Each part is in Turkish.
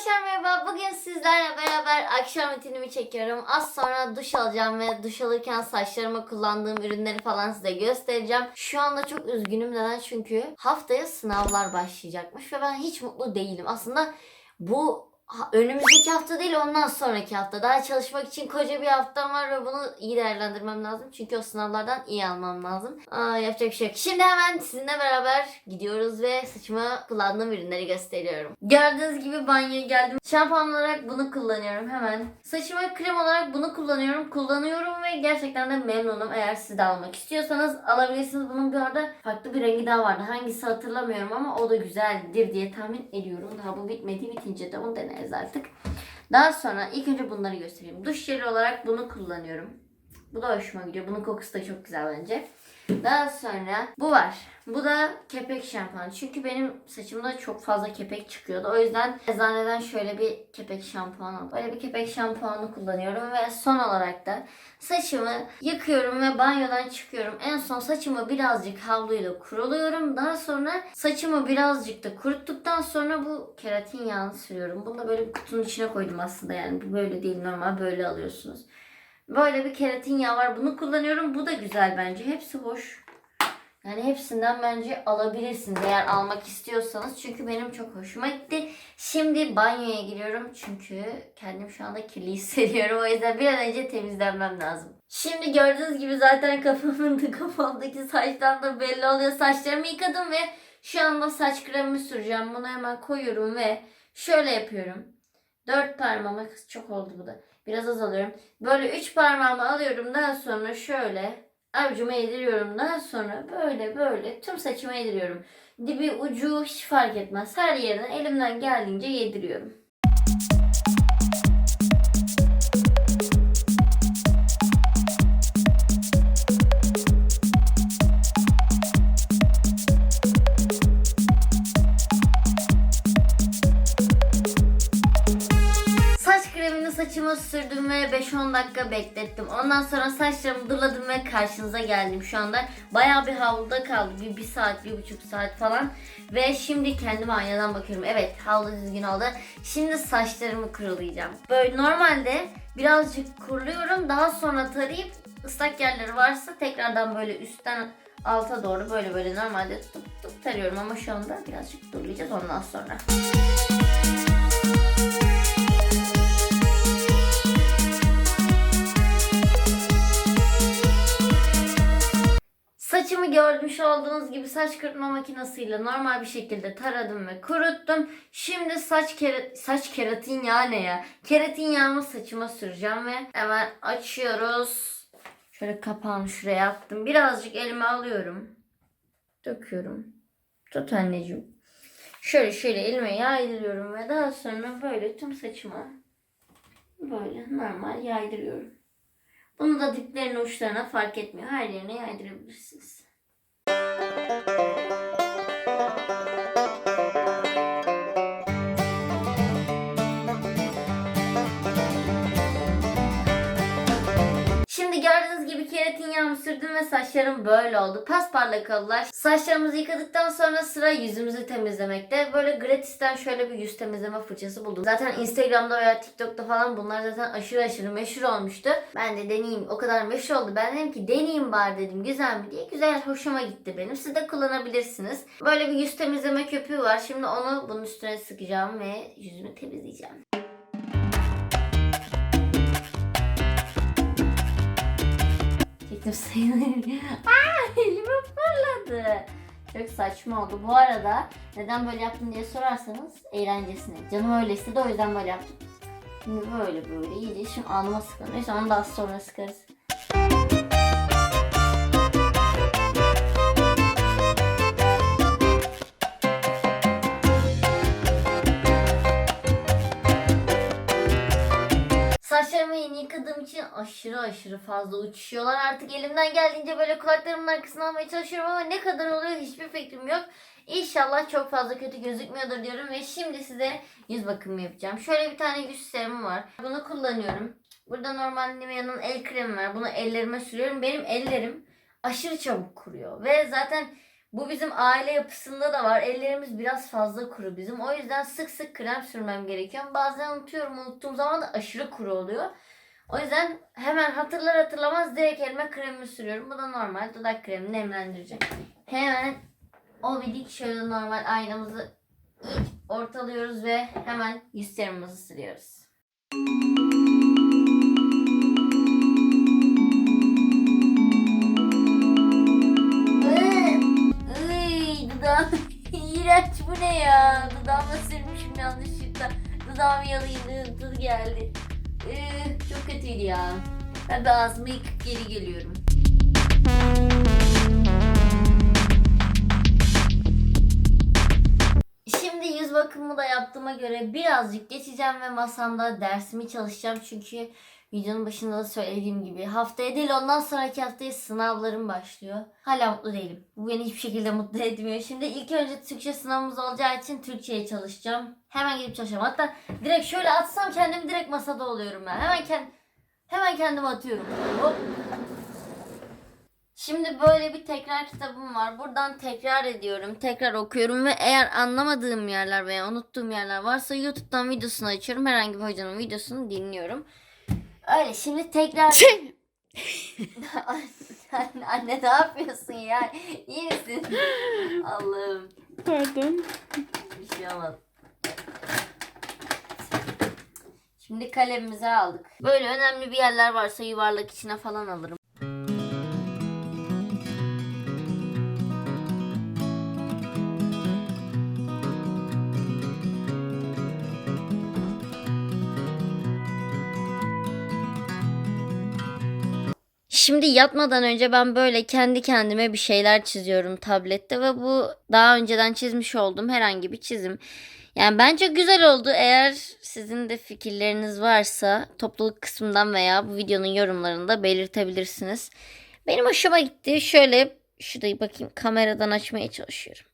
Arkadaşlar merhaba. Bugün sizlerle beraber akşam rutinimi çekiyorum. Az sonra duş alacağım ve duş alırken saçlarıma kullandığım ürünleri falan size göstereceğim. Şu anda çok üzgünüm. Neden? Çünkü haftaya sınavlar başlayacakmış ve ben hiç mutlu değilim. Aslında bu önümüzdeki hafta değil ondan sonraki hafta. Daha çalışmak için koca bir haftam var ve bunu iyi değerlendirmem lazım. Çünkü o sınavlardan iyi almam lazım. Aa, yapacak bir şey yok. Şimdi hemen sizinle beraber gidiyoruz ve saçıma kullandığım ürünleri gösteriyorum. Gördüğünüz gibi banyoya geldim. Şampuan olarak bunu kullanıyorum hemen. Saçıma krem olarak bunu kullanıyorum. Kullanıyorum ve gerçekten de memnunum. Eğer siz de almak istiyorsanız alabilirsiniz. Bunun bir arada farklı bir rengi daha vardı. Hangisi hatırlamıyorum ama o da güzeldir diye tahmin ediyorum. Daha bu bitmedi. Bitince de onu deneriz artık. Daha sonra ilk önce bunları göstereyim. Duş jeli olarak bunu kullanıyorum. Bu da hoşuma gidiyor. Bunun kokusu da çok güzel bence. Daha sonra bu var. Bu da kepek şampuanı. Çünkü benim saçımda çok fazla kepek çıkıyordu. O yüzden eczaneden şöyle bir kepek şampuanı aldım. Böyle bir kepek şampuanı kullanıyorum ve son olarak da saçımı yıkıyorum ve banyodan çıkıyorum. En son saçımı birazcık havluyla kuruluyorum. Daha sonra saçımı birazcık da kuruttuktan sonra bu keratin yağını sürüyorum. Bunu da böyle bir kutunun içine koydum aslında yani. Bu böyle değil normal böyle alıyorsunuz. Böyle bir keratin yağı var. Bunu kullanıyorum. Bu da güzel bence. Hepsi hoş. Yani hepsinden bence alabilirsiniz eğer almak istiyorsanız. Çünkü benim çok hoşuma gitti. Şimdi banyoya giriyorum çünkü kendim şu anda kirli hissediyorum. O yüzden bir an önce temizlenmem lazım. Şimdi gördüğünüz gibi zaten kafamın da kafamdaki saçtan da belli oluyor. Saçlarımı yıkadım ve şu anda saç kremimi süreceğim. Bunu hemen koyuyorum ve şöyle yapıyorum. Dört parmağıma çok oldu bu da. Biraz az alıyorum. Böyle üç parmağımı alıyorum. Daha sonra şöyle avucuma yediriyorum. Daha sonra böyle böyle tüm saçıma yediriyorum. Dibi ucu hiç fark etmez. Her yerine elimden geldiğince yediriyorum. Saçıma sürdüm ve 5-10 dakika beklettim. Ondan sonra saçlarımı dırladım ve karşınıza geldim şu anda. Bayağı bir havluda kaldı. Bir, bir saat, bir buçuk saat falan. Ve şimdi kendime aynadan bakıyorum. Evet havlu düzgün oldu. Şimdi saçlarımı kurulayacağım. Böyle normalde birazcık kuruluyorum. Daha sonra tarayıp ıslak yerleri varsa tekrardan böyle üstten alta doğru böyle böyle normalde tutup tutup tarıyorum. Ama şu anda birazcık durulayacağız ondan sonra. Görmüş olduğunuz gibi saç kurutma makinesiyle normal bir şekilde taradım ve kuruttum. Şimdi saç kera- saç keratin yağı ne ya? Keratin yağımı saçıma süreceğim ve hemen açıyoruz. Şöyle kapağını şuraya attım. Birazcık elime alıyorum. Döküyorum. Tut anneciğim. Şöyle şöyle elime yaydırıyorum ve daha sonra böyle tüm saçıma böyle normal yaydırıyorum. Bunu da diplerine uçlarına fark etmiyor. Her yerine yaydırabilirsiniz. Şimdi gördüğünüz gibi keratin yağımı sürdüm ve saçlarım böyle oldu. Pasparlak oldular. Saçlarımızı yıkadıktan sonra sıra yüzümüzü temizlemekte. Böyle gratisten şöyle bir yüz temizleme fırçası buldum. Zaten Instagram'da veya TikTok'ta falan bunlar zaten aşırı aşırı meşhur olmuştu. Ben de deneyeyim. O kadar meşhur oldu. Ben dedim ki deneyeyim bari dedim. Güzel mi diye. Güzel hoşuma gitti benim. Siz de kullanabilirsiniz. Böyle bir yüz temizleme köpüğü var. Şimdi onu bunun üstüne sıkacağım ve yüzümü temizleyeceğim. Çektim sayılır. Aa elime fırladı. Çok saçma oldu. Bu arada neden böyle yaptım diye sorarsanız eğlencesine. Canım öyle istedi o yüzden böyle yaptım. Şimdi böyle böyle iyice şimdi alnıma sıkalım. Neyse onu daha sonra sıkarız. Aşırı aşırı fazla uçuşuyorlar. Artık elimden geldiğince böyle kulaklarımın arkasına almaya çalışıyorum ama ne kadar oluyor hiçbir fikrim yok. İnşallah çok fazla kötü gözükmüyordur diyorum ve şimdi size yüz bakımı yapacağım. Şöyle bir tane yüz serumum var. Bunu kullanıyorum. Burada normal Nivea'nın el kremi var. Bunu ellerime sürüyorum. Benim ellerim aşırı çabuk kuruyor ve zaten Bu bizim aile yapısında da var. Ellerimiz biraz fazla kuru bizim. O yüzden sık sık krem sürmem gerekiyor. Bazen unutuyorum. Unuttuğum zaman da aşırı kuru oluyor. O yüzden hemen hatırlar hatırlamaz direkt elime kremimi sürüyorum. Bu da normal dudak kremini nemlendirecek. Hemen o bidik şöyle normal aynamızı ilk ortalıyoruz ve hemen yüz serumumuzu sürüyoruz. Iy, kötüydü ya. Ben de ağzımı yıkıp geri geliyorum. Şimdi yüz bakımımı da yaptığıma göre birazcık geçeceğim ve masamda dersimi çalışacağım. Çünkü videonun başında da söylediğim gibi haftaya değil ondan sonraki haftaya sınavlarım başlıyor. Hala mutlu değilim. Bu beni hiçbir şekilde mutlu etmiyor. Şimdi ilk önce Türkçe sınavımız olacağı için Türkçe'ye çalışacağım. Hemen gidip çalışacağım. Hatta direkt şöyle atsam kendim direkt masada oluyorum ben. Hemen kend hemen kendimi atıyorum. Hop. Şimdi böyle bir tekrar kitabım var. Buradan tekrar ediyorum, tekrar okuyorum ve eğer anlamadığım yerler veya unuttuğum yerler varsa YouTube'dan videosunu açıyorum. Herhangi bir hocanın videosunu dinliyorum. Öyle şimdi tekrar... anne, anne ne yapıyorsun ya? İyi misin? Allah'ım Pardon. bir şey olmadı. Şimdi kalemimizi aldık. Böyle önemli bir yerler varsa yuvarlak içine falan alırım. Şimdi yatmadan önce ben böyle kendi kendime bir şeyler çiziyorum tablette ve bu daha önceden çizmiş olduğum herhangi bir çizim. Yani bence güzel oldu. Eğer sizin de fikirleriniz varsa topluluk kısmından veya bu videonun yorumlarında belirtebilirsiniz. Benim hoşuma gitti. Şöyle şurayı bakayım kameradan açmaya çalışıyorum.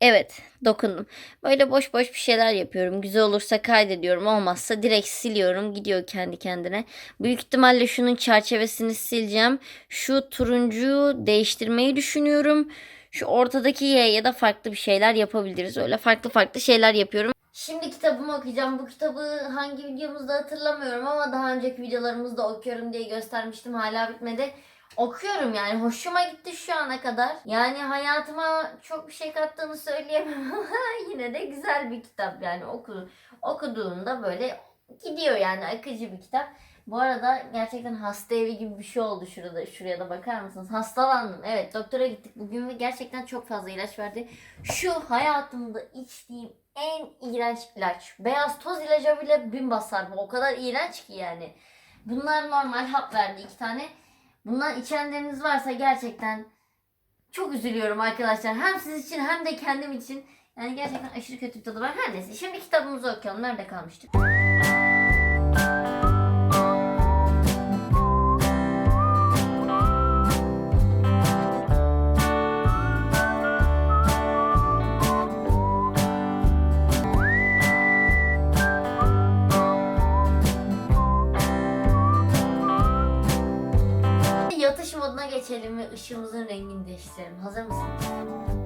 Evet dokundum. Böyle boş boş bir şeyler yapıyorum. Güzel olursa kaydediyorum. Olmazsa direkt siliyorum. Gidiyor kendi kendine. Büyük ihtimalle şunun çerçevesini sileceğim. Şu turuncuyu değiştirmeyi düşünüyorum. Şu ortadaki Y ya da farklı bir şeyler yapabiliriz. Öyle farklı farklı şeyler yapıyorum. Şimdi kitabımı okuyacağım. Bu kitabı hangi videomuzda hatırlamıyorum ama daha önceki videolarımızda okuyorum diye göstermiştim. Hala bitmedi. Okuyorum yani. Hoşuma gitti şu ana kadar. Yani hayatıma çok bir şey kattığını söyleyemem ama yine de güzel bir kitap yani. Oku, okuduğunda böyle gidiyor yani akıcı bir kitap. Bu arada gerçekten hasta evi gibi bir şey oldu şurada. Şuraya da bakar mısınız? Hastalandım. Evet doktora gittik bugün ve gerçekten çok fazla ilaç verdi. Şu hayatımda içtiğim en iğrenç ilaç. Beyaz toz ilacı bile bin basar. Bu o kadar iğrenç ki yani. Bunlar normal hap verdi iki tane. Bundan içenleriniz varsa gerçekten çok üzülüyorum arkadaşlar. Hem siz için hem de kendim için. Yani gerçekten aşırı kötü bir tadı var. Her neyse şimdi kitabımızı okuyalım. Nerede kalmıştık? Geçelim ve ışığımızın rengini değiştirelim. Hazır mısınız?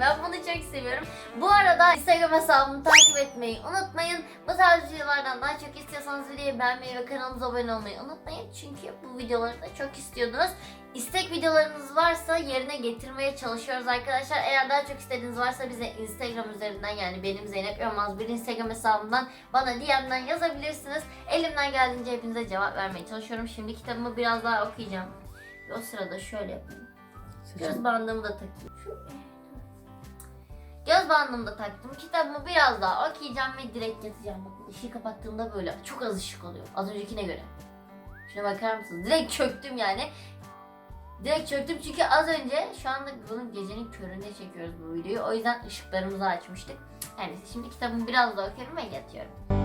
Ben bunu çok seviyorum. Bu arada Instagram hesabımı takip etmeyi unutmayın. Bu tarz videolardan daha çok istiyorsanız videoyu beğenmeyi ve kanalımıza abone olmayı unutmayın. Çünkü bu videoları da çok istiyordunuz. İstek videolarınız varsa yerine getirmeye çalışıyoruz arkadaşlar. Eğer daha çok istediğiniz varsa bize Instagram üzerinden yani benim Zeynep Yılmaz bir Instagram hesabından bana DM'den yazabilirsiniz. Elimden geldiğince hepinize cevap vermeye çalışıyorum. Şimdi kitabımı biraz daha okuyacağım. O sırada şöyle yapayım. Göz bandımı da takayım. Şu- Göz bandımı da taktım. Kitabımı biraz daha okuyacağım ve direkt yatacağım. Bakın ışığı kapattığımda böyle çok az ışık oluyor. Az öncekine göre. Şuna bakar mısınız? Direkt çöktüm yani. Direkt çöktüm çünkü az önce şu anda bunun gecenin köründe çekiyoruz bu videoyu. O yüzden ışıklarımızı açmıştık. Yani şimdi kitabımı biraz daha okuyorum ve yatıyorum.